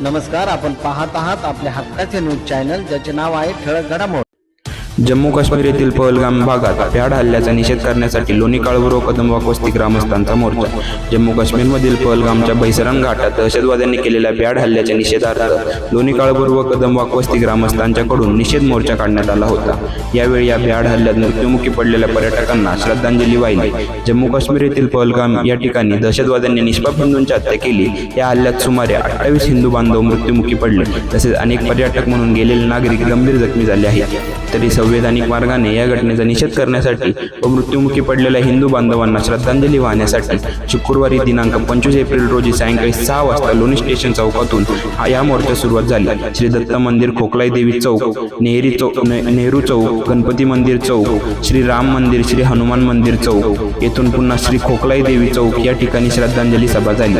नमस्कार आपण पाहत आहात आपल्या हक्काचे न्यूज चॅनल ज्याचे नाव आहे ठळक घडामोड. जम्मू काश्मीर येथील पहलगाम भागात भ्याड हल्ल्याचा निषेध करण्यासाठी लोणी काळभोर कदम वस्ती ग्रामस्थांचा मोर्चा. जम्मू काश्मीरमधील पहलगामच्या बैसरण घाटात दहशतवाद्यांनी केलेल्या भ्याड हल्ल्याच्या निषेधार्थ लोणी काळबुर व कदम वस्ती ग्रामस्थांच्याकडून निषेध मोर्चा काढण्यात आला होता. यावेळी या भ्याड हल्ल्यात मृत्युमुखी पडलेल्या पर्यटकांना श्रद्धांजली वाहिली. जम्मू काश्मीर येथील पहलगाम या ठिकाणी दहशतवाद्यांनी निष्पाप हिंदूंची हत्या केली. या हल्ल्यात सुमारे अठ्ठावीस हिंदू बांधव मृत्युमुखी पडले. तसेच अनेक पर्यटक म्हणून गेलेले नागरिक गंभीर जखमी झाले आहेत. तरी संवैधानिक मार्गाने या घटनेचा निषेध करण्यासाठी व मृत्युमुखी पडलेल्या हिंदू बांधवांना श्रद्धांजली वाहण्यासाठी शुक्रवारी दिनांक पंचवीस एप्रिल रोजी सायंकाळी सहा वाजता लोणी स्टेशन चौकातून हा- या मोर्चा सुरुवात झाली. श्री दत्त मंदिर खोकलाई देवी चौक नेहरी चौक नेहरू चौक गणपती मंदिर चौक श्री राम मंदिर श्री हनुमान मंदिर चौक येथून पुन्हा श्री खोकलाई देवी चौक या ठिकाणी श्रद्धांजली सभा झाली.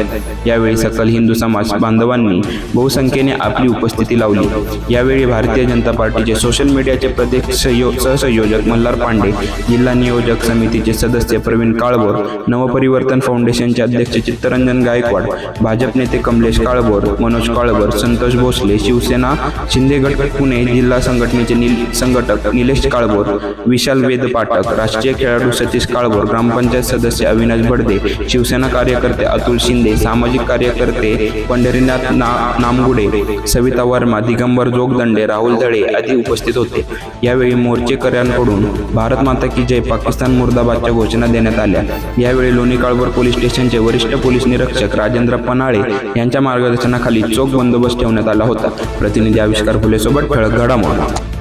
यावेळी सकल हिंदू समाज बांधवांनी बहुसंख्येने आपली उपस्थिती लावली. यावेळी भारतीय जनता पार्टीचे सोशल मीडियाचे प्रदेश सहयो- सहसंयोजक मल्हार पांडे जिल्हा नियोजक समितीचे सदस्य प्रवीण काळभोर नवपरिवर्तन फाउंडेशनचे अध्यक्ष चित्तरंजन गायकवाड भाजप नेते कमलेश काळभोर मनोज काळभोर संतोष भोसले शिवसेना शिंदे गट पुणे जिल्हा संघटनेचे निल संघटक निलेश काळभोर विशाल वेद पाठक राष्ट्रीय खेळाडू सतीश काळभोर ग्रामपंचायत सदस्य अविनाश बडदे शिवसेना कार्यकर्ते अतुल शिंदे सामाजिक कार्यकर्ते पंढरीनाथ ना नामगुडे सविता वर्मा दिगंबर जोगदंडे राहुल दळे आदी उपस्थित होते. यावेळी यावेळी मोर्चेकऱ्यांकडून भारत माता की जय पाकिस्तान मुर्दाबादच्या घोषणा देण्यात आल्या. यावेळी लोणी काळभोर पोलीस स्टेशनचे वरिष्ठ पोलीस निरीक्षक राजेंद्र पनाळे यांच्या मार्गदर्शनाखाली चोख बंदोबस्त ठेवण्यात आला होता. प्रतिनिधी आविष्कार फुलेसोबत ठळक घडामोड.